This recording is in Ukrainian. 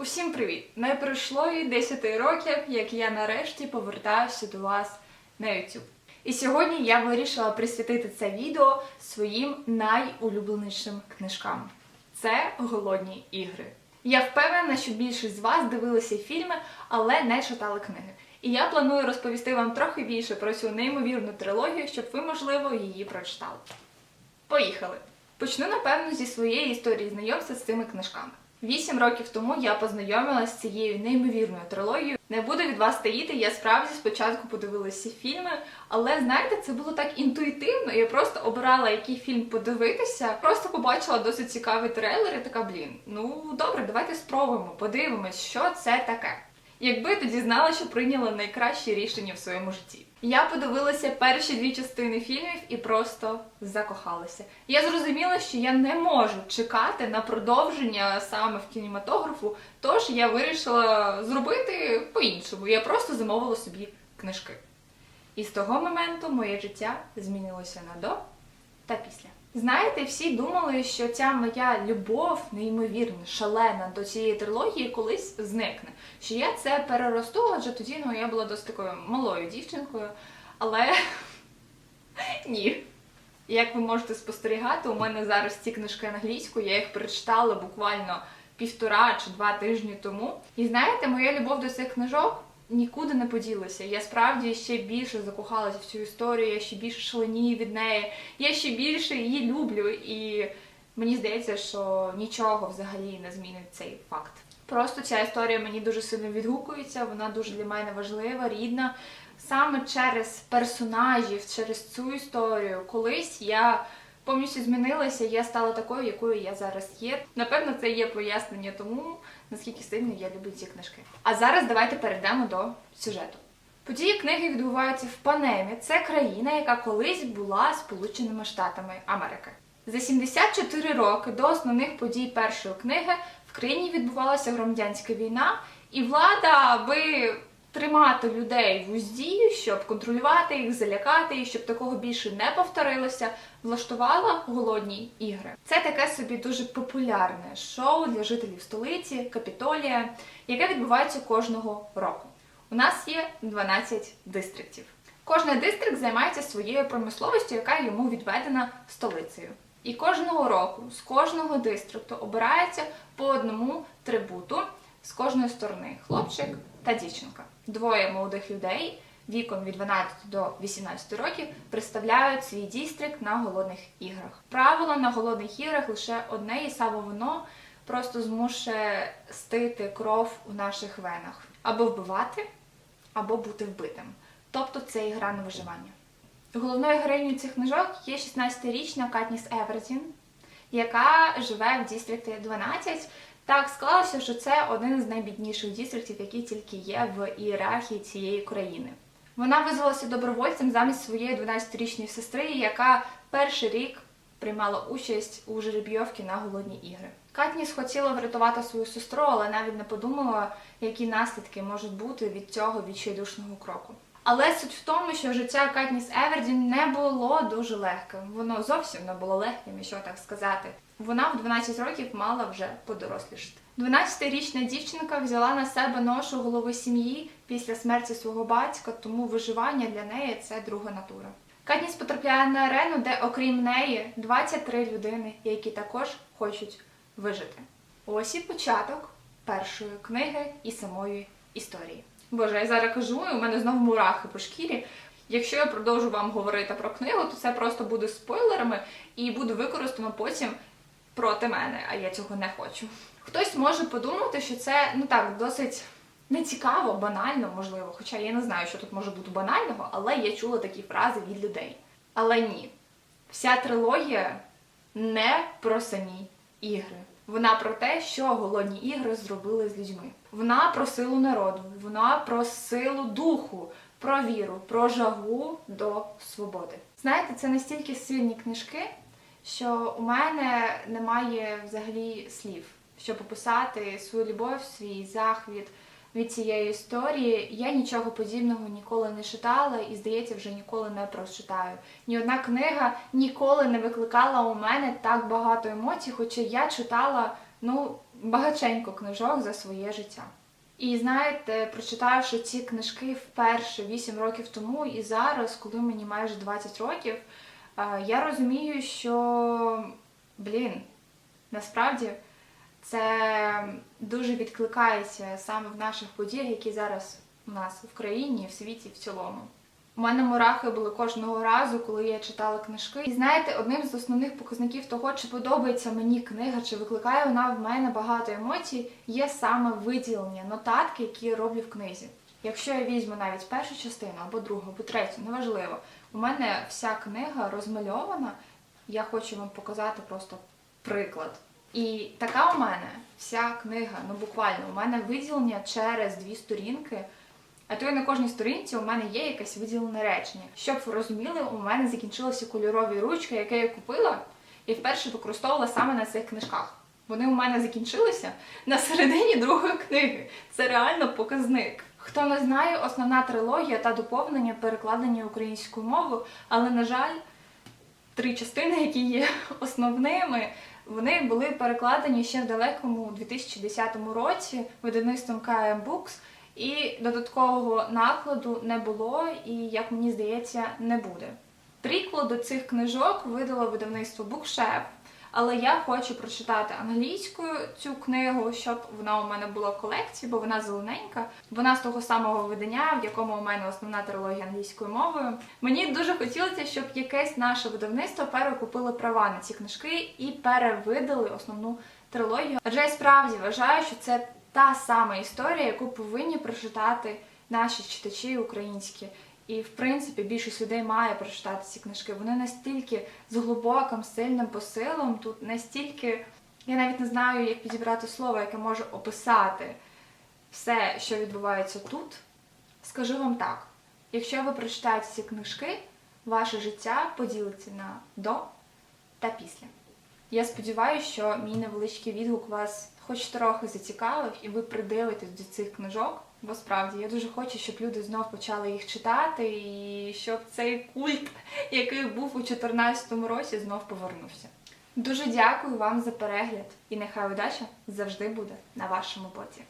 Усім привіт! Не пройшло і 10 років, як я нарешті повертаюся до вас на YouTube. І сьогодні я вирішила присвятити це відео своїм найулюбленішим книжкам. Це голодні ігри. Я впевнена, що більшість з вас дивилися фільми, але не читали книги. І я планую розповісти вам трохи більше про цю неймовірну трилогію, щоб ви, можливо, її прочитали. Поїхали! Почну, напевно, зі своєї історії знайомства з цими книжками. Вісім років тому я познайомилася з цією неймовірною трилогією. Не буду від вас таїти, я справді спочатку подивилася фільми, але знаєте, це було так інтуїтивно. Я просто обирала, який фільм подивитися. Просто побачила досить цікавий трейлер і така, блін, ну добре, давайте спробуємо, подивимось, що це таке. Якби тоді знала, що прийняла найкращі рішення в своєму житті. Я подивилася перші дві частини фільмів і просто закохалася. Я зрозуміла, що я не можу чекати на продовження саме в кінематографу, тож я вирішила зробити по-іншому. Я просто замовила собі книжки. І з того моменту моє життя змінилося на до та після. Знаєте, всі думали, що ця моя любов, неймовірна, шалена до цієї трилогії колись зникне. Що я це переросту, адже тоді ну, я була досить такою малою дівчинкою. Але ні. Як ви можете спостерігати, у мене зараз ці книжки англійською, я їх прочитала буквально півтора чи два тижні тому. І знаєте, моя любов до цих книжок нікуди не поділася. Я справді ще більше закохалася в цю історію, я ще більше шаленію від неї, я ще більше її люблю, і мені здається, що нічого взагалі не змінить цей факт. Просто ця історія мені дуже сильно відгукується, вона дуже для мене важлива, рідна. Саме через персонажів, через цю історію, колись я повністю змінилася, я стала такою, якою я зараз є. Напевно, це є пояснення тому, наскільки сильно я люблю ці книжки. А зараз давайте перейдемо до сюжету. Події книги відбуваються в Панемі. Це країна, яка колись була Сполученими Штатами Америки. За 74 роки до основних подій першої книги в країні відбувалася громадянська війна, і влада, аби тримати людей в узді, щоб контролювати їх, залякати їх, щоб такого більше не повторилося, влаштувала голодні ігри. Це таке собі дуже популярне шоу для жителів столиці, Капітолія, яке відбувається кожного року. У нас є 12 дистриктів. Кожний дистрикт займається своєю промисловістю, яка йому відведена столицею. І кожного року з кожного дистрикту обирається по одному трибуту з кожної сторони хлопчик та дівчинка. Двоє молодих людей віком від 12 до 18 років представляють свій дістрикт на голодних іграх. Правило на голодних іграх лише одне, і саме воно просто змушує стити кров у наших венах або вбивати, або бути вбитим. Тобто це ігра на виживання. Головною героїнею цих книжок є 16-річна Катніс Евердін, яка живе в дістрикті 12. Так склалося, що це один з найбідніших дістриктів, які тільки є в ієрархії цієї країни. Вона визвалася добровольцем замість своєї 12-річної сестри, яка перший рік приймала участь у жеребйовці на голодні ігри. Катніс хотіла врятувати свою сестру, але навіть не подумала, які наслідки можуть бути від цього відчайдушного кроку. Але суть в тому, що життя Катніс Евердін не було дуже легким. Воно зовсім не було легким, якщо так сказати. Вона в 12 років мала вже подорослішати. 12-річна дівчинка взяла на себе ношу голови сім'ї після смерті свого батька, тому виживання для неї це друга натура. Катніс потрапляє на арену, де окрім неї 23 людини, які також хочуть вижити. Ось і початок першої книги і самої історії. Боже, я зараз кажу, і у мене знову мурахи по шкірі. Якщо я продовжу вам говорити про книгу, то це просто буде спойлерами і буде використано потім проти мене, а я цього не хочу. Хтось може подумати, що це ну так досить нецікаво, банально, можливо. Хоча я не знаю, що тут може бути банального, але я чула такі фрази від людей. Але ні, вся трилогія не про самі ігри. Вона про те, що голодні ігри зробили з людьми. Вона про силу народу, вона про силу духу, про віру, про жагу до свободи. Знаєте, це настільки сильні книжки, що у мене немає взагалі слів, щоб описати свою любов, свій захвіт від цієї історії. Я нічого подібного ніколи не читала і, здається, вже ніколи не прочитаю. Ні одна книга ніколи не викликала у мене так багато емоцій, хоча я читала ну багаченько книжок за своє життя. І знаєте, прочитавши ці книжки вперше 8 років тому і зараз, коли мені майже 20 років, е, я розумію, що блін, насправді це дуже відкликається саме в наших подіях, які зараз у нас в країні, в світі в цілому. У мене мурахи були кожного разу, коли я читала книжки. І знаєте, одним з основних показників того, чи подобається мені книга, чи викликає вона в мене багато емоцій, є саме виділення, нотатки, які я роблю в книзі. Якщо я візьму навіть першу частину або другу, або третю, неважливо, у мене вся книга розмальована. Я хочу вам показати просто приклад. І така у мене вся книга, ну буквально, у мене виділення через дві сторінки. А то й на кожній сторінці у мене є якесь виділене речення. Щоб ви розуміли, у мене закінчилися кольорові ручки, які я купила і вперше використовувала саме на цих книжках. Вони у мене закінчилися на середині другої книги. Це реально показник. Хто не знає, основна трилогія та доповнення перекладені українською мовою, але, на жаль, три частини, які є основними, вони були перекладені ще в далекому 2010 році видавництвом KM Books, і додаткового накладу не було, і, як мені здається, не буде. Прикладу цих книжок видало видавництво Bookshare, але я хочу прочитати англійською цю книгу, щоб вона у мене була в колекції, бо вона зелененька. Вона з того самого видання, в якому у мене основна трилогія англійською мовою. Мені дуже хотілося, щоб якесь наше видавництво перекупило права на ці книжки і перевидали основну трилогію. Адже я справді вважаю, що це та сама історія, яку повинні прочитати наші читачі українські. І, в принципі, більшість людей має прочитати ці книжки. Вони настільки з глибоким, сильним посилом, тут настільки, я навіть не знаю, як підібрати слово, яке може описати все, що відбувається тут. Скажу вам так: якщо ви прочитаєте ці книжки, ваше життя поділиться на до та після. Я сподіваюся, що мій невеличкий відгук вас хоч трохи зацікавив, і ви придивитесь до цих книжок. Бо справді я дуже хочу, щоб люди знов почали їх читати, і щоб цей культ, який був у 2014 році, знов повернувся. Дуже дякую вам за перегляд, і нехай удача завжди буде на вашому боці.